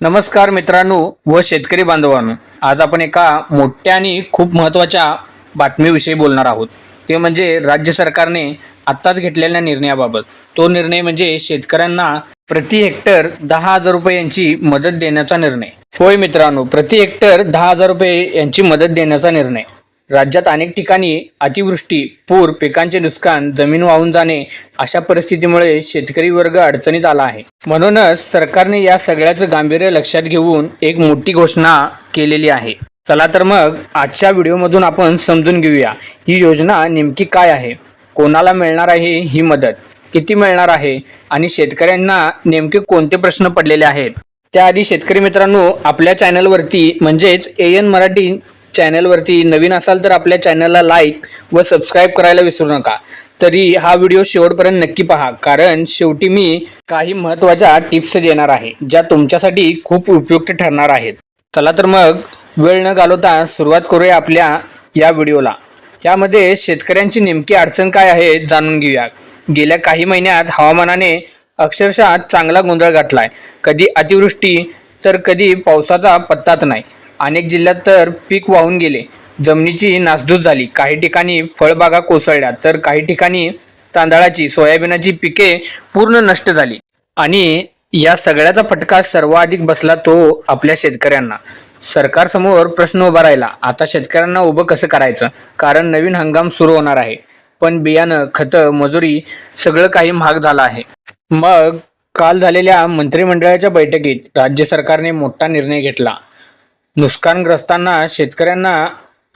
नमस्कार मित्रांनो व शेतकरी बांधवांनो आज आपण एका मोठ्या आणि खूप महत्त्वाच्या बातमीविषयी बोलणार आहोत. ते म्हणजे राज्य सरकारने आत्ताच घेतलेल्या निर्णयाबाबत. तो निर्णय म्हणजे शेतकऱ्यांना प्रति हेक्टर दहा हजार रुपये यांची मदत देण्याचा निर्णय. होय मित्रांनो प्रति हेक्टर दहा हजार रुपये यांची मदत देण्याचा निर्णय. राज्यात अनेक ठिकाणी अतिवृष्टी पूर पिकांचे नुकसान जमीन वाहून जाणे अशा परिस्थितीमुळे शेतकरी वर्ग अडचणीत आला आहे. म्हणूनच सरकारने या सगळ्याचं गांभीर्य लक्षात घेऊन एक मोठी घोषणा केलेली आहे. चला तर मग आजच्या व्हिडिओमधून आपण समजून घेऊया ही योजना नेमकी काय आहे? कोणाला मिळणार आहे ही मदत? किती मिळणार आहे? आणि शेतकऱ्यांना नेमके कोणते प्रश्न पडलेले आहेत? त्याआधी शेतकरी मित्रांनो आपल्या चॅनलवरती म्हणजेच ए एन मराठी चॅनलवरती नवीन असाल तर आपल्या चॅनलला लाईक व सबस्क्राईब करायला विसरू नका. तरी हा व्हिडिओ शेवटपर्यंत नक्की पहा. कारण शेवटी मी काही महत्त्वाच्या टिप्स देणार आहे ज्या तुमच्यासाठी खूप उपयुक्त ठरणार आहेत. चला तर मग वेळ न घालवता सुरुवात करूया आपल्या या व्हिडिओला त्यामध्ये शेतकऱ्यांची नेमकी अडचण काय आहे जाणून घेऊया. गेल्या काही महिन्यात हवामानाने अक्षरशः चांगला गोंधळ घातलाय कधी अतिवृष्टी तर कधी पावसाचा पत्ताच नाही. अनेक जिल्ह्यात तर पीक वाहून गेले. जमिनीची नासधूस झाली. काही ठिकाणी फळबागा कोसळल्या तर काही ठिकाणी तांदळाची सोयाबीनाची पिके पूर्ण नष्ट झाली. आणि या सगळ्याचा फटका सर्वाधिक बसला तो आपल्या शेतकऱ्यांना. सरकारसमोर प्रश्न उभा राहिला आता शेतकऱ्यांना उभं कसं करायचं? कारण नवीन हंगाम सुरू होणार आहे. पण बियाणं खतं मजुरी सगळं काही महाग झालं आहे. मग काल झालेल्या मंत्रिमंडळाच्या बैठकीत राज्य सरकारने मोठा निर्णय घेतला. नुकसानग्रस्तांना शेतकऱ्यांना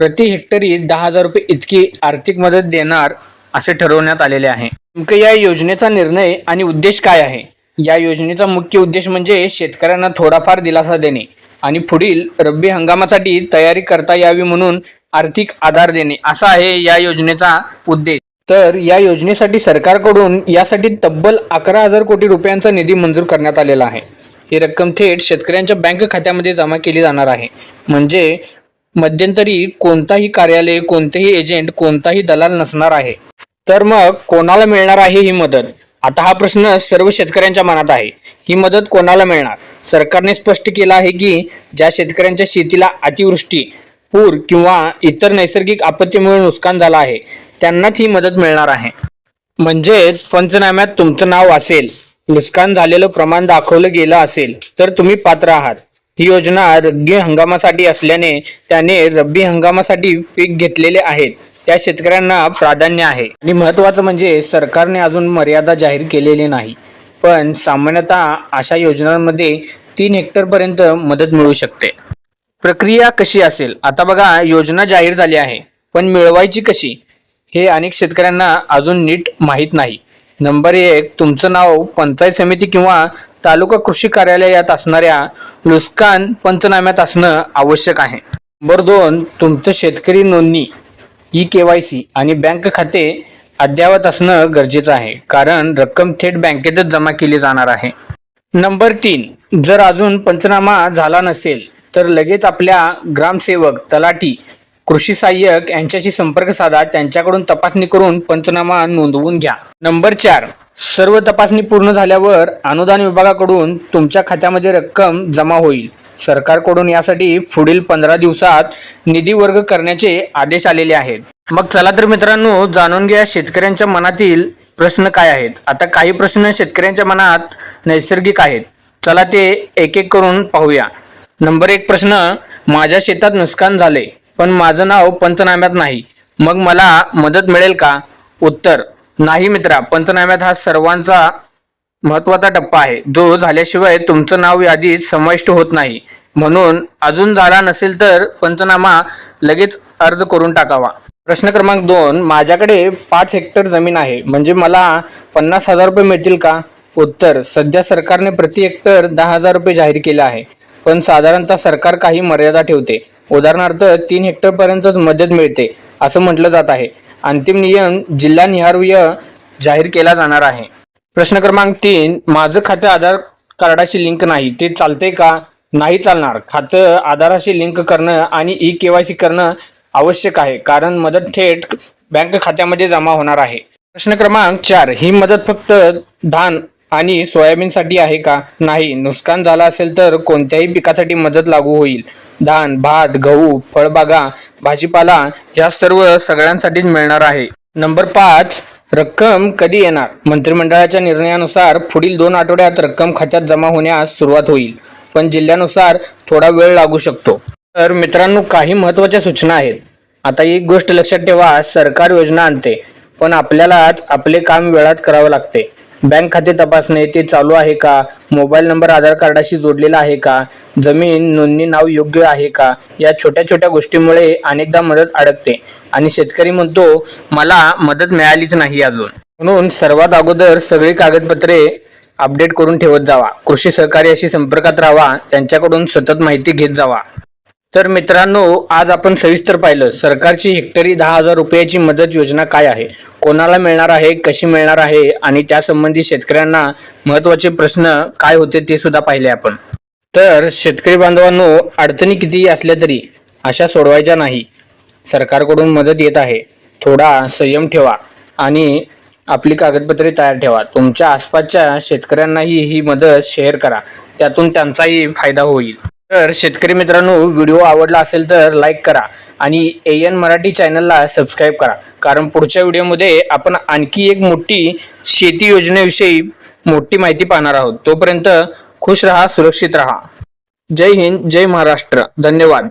प्रति हेक्टरी दहा हजार रुपये इतकी आर्थिक मदत देणार असे ठरवण्यात आलेले आहे. नेमकं या योजनेचा निर्णय आणि उद्देश काय आहे? या योजनेचा मुख्य उद्देश म्हणजे शेतकऱ्यांना थोडाफार दिलासा देणे आणि पुढील रब्बी हंगामासाठी तयारी करता यावी म्हणून आर्थिक आधार देणे. असा आहे या योजनेचा उद्देश. तर या योजनेसाठी सरकारकडून यासाठी तब्बल अकरा हजार कोटी रुपयांचा निधी मंजूर करण्यात आलेला आहे. ही रक्कम थेट शेतकऱ्यांच्या बँक खात्यामध्ये जमा केली जाणार आहे. म्हणजे मध्यंतरी कोणताही कार्यालय कोणतेही एजंट कोणताही दलाल नसणार आहे. तर मग कोणाला मिळणार आहे ही मदत? आता हा प्रश्न सर्व शेतकऱ्यांच्या मनात आहे. ही मदत कोणाला मिळणार? सरकारने स्पष्ट केलं आहे की ज्या शेतकऱ्यांच्या शेतीला अतिवृष्टी पूर किंवा इतर नैसर्गिक आपत्तीमुळे नुकसान झालं आहे त्यांनाच ही मदत मिळणार आहे. म्हणजेच पंचनाम्यात तुमचं नाव असेल नुकसान झालेलं प्रमाण दाखवलं गेलं असेल तर तुम्ही पात्र आहात. ही योजना रब्बी हंगामासाठी असल्याने त्याने रब्बी हंगामासाठी पीक घेतलेले आहेत. त्या शेतकऱ्यांना प्राधान्य आहे. आणि महत्त्वाचं म्हणजे सरकारने अजून मर्यादा जाहीर केलेली नाही. पण सामान्यतः अशा योजनांमध्ये तीन हेक्टरपर्यंत मदत मिळू शकते. प्रक्रिया कशी असेल? आता बघा योजना जाहीर झाली आहे. पण मिळवायची कशी? हे अनेक शेतकऱ्यांना अजून नीट माहीत नाही. नंबर एक तुमचं नाव पंचायत समिती किंवा तालुका कृषी कार्यालयात असणाऱ्या नुकसान पंचनाम्यात असणं आवश्यक आहे. नंबर दोन तुमचं शेतकरी नोंदणी ई के वाय सी आणि बँक खाते अद्ययावत असणं गरजेचं आहे कारण रक्कम थेट बँकेतच जमा केली जाणार आहे. नंबर तीन जर अजून पंचनामा झाला नसेल तर लगेच आपल्या ग्रामसेवक तलाठी कृषी सहाय्यक यांच्याशी संपर्क साधा त्यांच्याकडून तपासणी करून पंचनामा नोंदवून घ्या. नंबर चार सर्व तपासणी पूर्ण झाल्यावर अनुदान विभागाकडून तुमच्या खात्यामध्ये रक्कम जमा होईल. सरकारकडून यासाठी पुढील पंधरा दिवसात निधी वर्ग करण्याचे आदेश आलेले आहेत. मग चला तर मित्रांनो जाणून घ्या शेतकऱ्यांच्या मनातील प्रश्न काय आहेत. आता काही प्रश्न शेतकऱ्यांच्या मनात नैसर्गिक आहेत. चला ते एक एक करून पाहूया. नंबर एक प्रश्न माझ्या शेतात नुकसान झाले पण माझं नाव पंचनाम्यात नाही. मग मला मदत मिळेल का? उत्तर नाही मित्रा पंचनाम्यात हा सर्वांचा महत्त्वाचा टप्पा आहे. जो झाल्याशिवाय तुमचं नाव यादीत समाविष्ट होत नाही. म्हणून अजून झाला नसेल तर पंचनामा लगेच अर्ज करून टाकावा. प्रश्न क्रमांक दोन माझ्याकडे पाच हेक्टर जमीन आहे. म्हणजे मला पन्नास हजार रुपये मिळतील का? उत्तर सध्या सरकारने प्रति हेक्टर दहा हजार रुपये जाहीर केले आहे. पण साधारणतः सरकार काही मर्यादा ठेवते. उदाहरणार्थ तीन हेक्टरपर्यंतच मदत मिळते असं म्हटलं जात आहे. अंतिम नियम जिल्हा निहारवीय जाहीर केला जाणार आहे. प्रश्न क्रमांक तीन माझं खातं आधार कार्डाशी लिंक नाही ते चालते का? नाही चालणार. खातं आधाराशी लिंक करणं आणि ई के वाय सी करणं आवश्यक आहे कारण मदत थेट बँक खात्यामध्ये जमा होणार आहे. प्रश्न क्रमांक चार ही मदत फक्त धान आणि सोयाबीनसाठी आहे का? नाही. नुकसान झालं असेल तर कोणत्याही पिकासाठी मदत लागू होईल. धान भात गहू फळबागा भाजीपाला या सर्व सगळ्यांसाठीच मिळणार आहे. नंबर पाच रक्कम कधी येणार? मंत्रिमंडळाच्या निर्णयानुसार पुढील दोन आठवड्यात रक्कम खात्यात जमा होण्यास सुरुवात होईल पण जिल्ह्यानुसार थोडा वेळ लागू शकतो. तर मित्रांनो काही महत्त्वाच्या सूचना आहेत. आता एक गोष्ट लक्षात ठेवा सरकार योजना आणते पण आपल्यालाच आपले काम वेळात करावं लागते. बँक खाते तपासणे ते चालू आहे का? मोबाईल नंबर आधार कार्डाशी जोडलेला आहे का? जमीन नोंदणी नाव योग्य आहे का? या छोट्या छोट्या गोष्टीमुळे अनेकदा मदत अडकते आणि शेतकरी म्हणतो मला मदत मिळालीच नाही अजून. म्हणून सर्वात अगोदर सगळी कागदपत्रे अपडेट करून ठेवत जावा. कृषी सहकार्याशी संपर्कात राहावा त्यांच्याकडून सतत माहिती घेत जावा. तर मित्रांनो आज आपण सविस्तर पाहिलं सरकारची हेक्टरी दहा हजार रुपयाची मदत योजना काय आहे? कोणाला मिळणार आहे? कशी मिळणार आहे? आणि त्यासंबंधी शेतकऱ्यांना महत्त्वाचे प्रश्न काय होते ते सुद्धा पाहिले आपण. तर शेतकरी बांधवांनो अडचणी कितीही असल्या तरी अशा सोडवायच्या नाही. सरकारकडून मदत येत आहे. थोडा संयम ठेवा आणि आपली कागदपत्रे तयार ठेवा. तुमच्या आसपासच्या शेतकऱ्यांनाही ही मदत शेअर करा. त्यातून त्यांचाही फायदा होईल. तर शेतकरी मित्रांनो व्हिडिओ आवडला असेल तर लाईक करा आणि ए एन मराठी चॅनलला सबस्क्राईब करा. कारण पुढच्या व्हिडिओमध्ये आपण आणखी एक मोठी शेती योजनेविषयी मोठी माहिती पाहणार आहोत. तोपर्यंत खुश रहा सुरक्षित रहा. जय हिंद जय महाराष्ट्र. धन्यवाद.